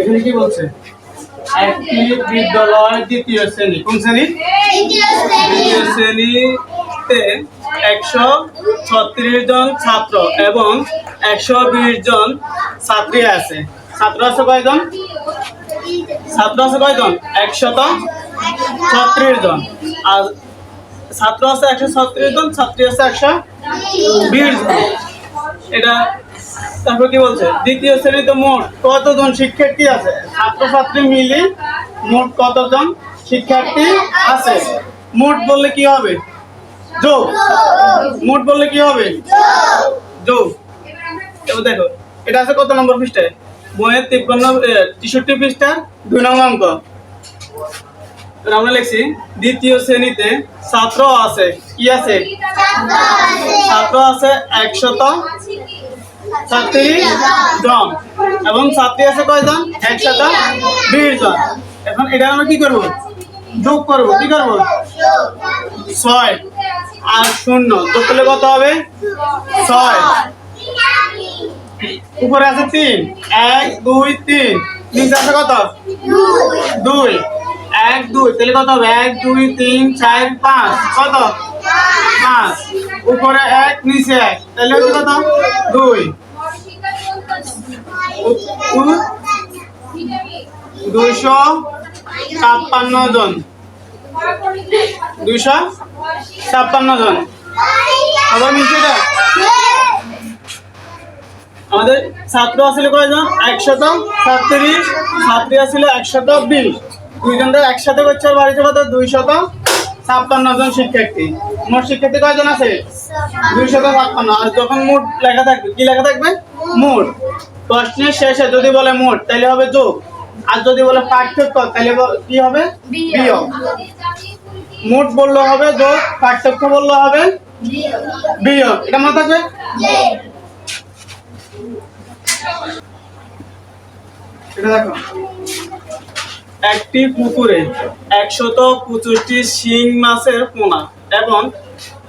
এখানে কি বলছে? একটি বিদ্যালয় দ্বিতীয় শ্রেণি। কোন শ্রেণি? দ্বিতীয় শ্রেণীতে একশো ছত্রিশ জন ছাত্র এবং একশো বিশ জন ছাত্রী আছে। ছাত্র আছে কয়জন? ছাত্র আছে কয়জন? একশত ছত্রিশ জন। আর ছাত্র আছে একশো ছত্রিশ জন ছাত্রী আছে একশো বিশ জন। এটা তারপর কি বলছে? দ্বিতীয় শ্রেণীতে মোট কতজন শিক্ষার্থী আছে? ছাত্রছাত্রী মিলে মোট কতজন শিক্ষার্থী আছে? মোট বললে কি হবে? যোগ। মোট বললে কি হবে? যোগ। দেখো এটা আছে কত নম্বর পৃষ্ঠায় বইয়ের তিপ্পান্ন তেষট্টি পৃষ্ঠা দুই নম্বর অঙ্ক। আমরা লিখছি দ্বিতীয় শ্রেণীতে ছাত্র আছে। কি আছে। ছাত্র আছে একশত ছাত্রী জন। এবং ছাত্রী আছে কয়জন? একশত বিশ জন। এখন এটা আমরা কি করব? যোগ করব। কি করব? ছয়। আর শূন্য। যোগ করলে কত হবে? ছয়। উপরে আছে তিন। এক, দুই, তিন। নিচে আছে কত? দুই। এক, দুই। তাহলে কত হবে? এক, দুই, তিন, চার, পাঁচ। কত? পাঁচ। উপরে এক, নিচে এক। তাহলে কত? দুই। দুইশো ছাপ্পান্ন জন। দুইশো ছাপ্পান্ন জন। আবার দেখ আমাদের ছাত্র আছিল কয়জন? একশত সাতত্রিশ। ছাত্রী আছিল একশত বিশ। দুইজনটা একসাথে করছে বাড়িতে কত দুইশত ছাপ্পান্ন জন শিক্ষার্থী। মোট শিক্ষার্থী কয়জন আছে? দুইশত ছাপ্পান্ন। আর যখন মোট লেখা থাকবে, কি লেখা থাকবে? মোট। প্রশ্নের শেষে যদি বলে মোট তাহলে হবে যোগ। আর যদি বলে পার্থক্য তাহলে কি হবে? বিয়োগ। মোট বললে হবে যোগ পার্থক্য বললে হবে বিয়োগ। এটা এটা দেখো। একটি পুকুরে একশত পঁচিশটি শিং মাছের পোনা এবং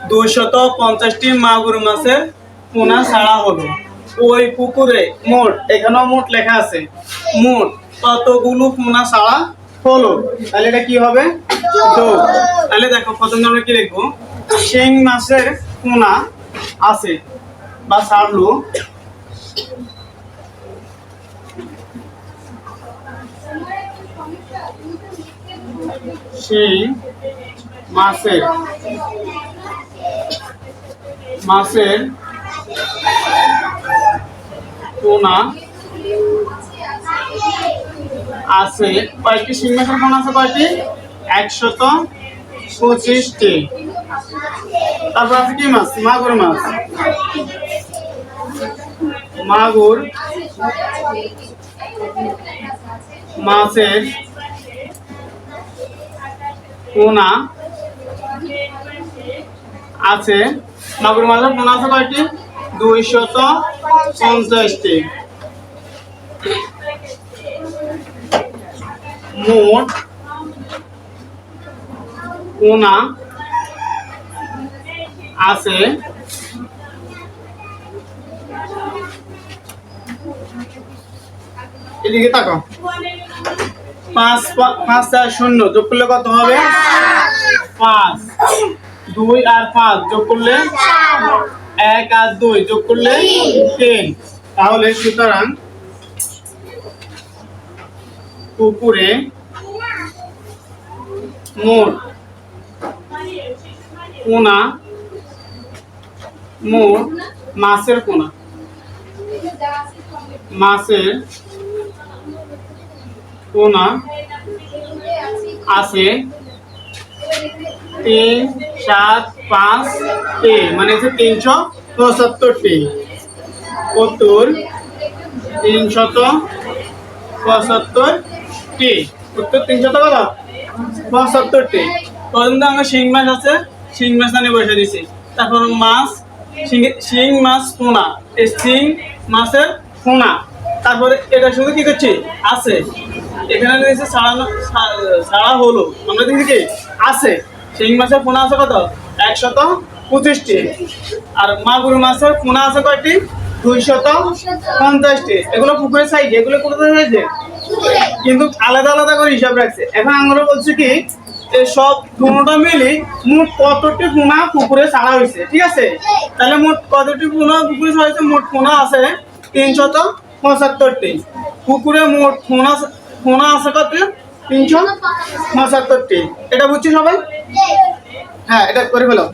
দুইশত পঞ্চাশটি মাগুর মাছের পোনা ছাড়া হলো। ওই পুকুরে মোট, এখানেও মোট লেখা আছে। মোট কতগুলো পোনা ছাড়া হলো? তাহলে এটা কি হবে? তাহলে দেখো, প্রথমে আমরা কি লিখব? শিং মাছের পোনা আছে বা ছাড়লো। সেই মাছের মাছের পোনা আছে শিং মাছের পোনা আছে কয়টি? একশত পঁচিশটি। তারপর আছে কি মাছ? মাগুর মাছ। মাগুর মাছের পোনা আছে। মাগুর মাছের পোনা আছে কয়টি? দুইশত পঞ্চাশটি। মোট পোনা আছে এদিকে তাকাও। পাঁচ পাঁচ চার শূন্য যোগ করলে কত হবে? পাঁচ। দুই আর পাঁচ যোগ করলে? এক আর দুই যোগ করলে তিন। তাহলে সুতরাং পুকুরে মোট পোনা মোট মাছের পোনা মাছের পোনা আছে তিন সাত, পাঁচ টি মানে হচ্ছে তিনশো পঁচাত্তরটি। উত্তর তিনশত পঁচাত্তরটি। উত্তর তিনশত কত? পঁচাত্তরটি। প্রথম তো আমরা শিং মাছ আছে, শিং মাছ আনি বসে দিছি তারপর মাছ, শিং- মাছ পোনা। এই শিং মাছের পোনা। তারপরে এটা শুধু কি করছি? আছে। এখানে দিয়েছে ছাড়ানো ছা- ছাড়া হলো আমরা দেখি কি? আছে। শিং মাছের পোনা আছে কত? একশত পঁচিশটি। আর মাগুর মাছের পোনা আছে কয়টি? দুইশত পঞ্চাশটি। এগুলো পুকুরের সাইজ এগুলো কোথায় হয়েছে? কিন্তু আলাদা আলাদা করে হিসাব রাখছে। এখন আমরা বলছি কি সব দুটা মিলি মোট কতটি পোনা পুকুরে ছাড়া হয়েছে, ঠিক আছে? তাহলে মোট কতটি পোনা পুকুরে ছাড়া হয়েছে? মোট পোনা আছে তিনশত পঁচাত্তরটি। পুকুরে মোট পোনা পোনা আছে কত? তিনশো পঁচাত্তরটি এটা বুঝছি সবাই? হ্যাঁ এটা করে ফেলো।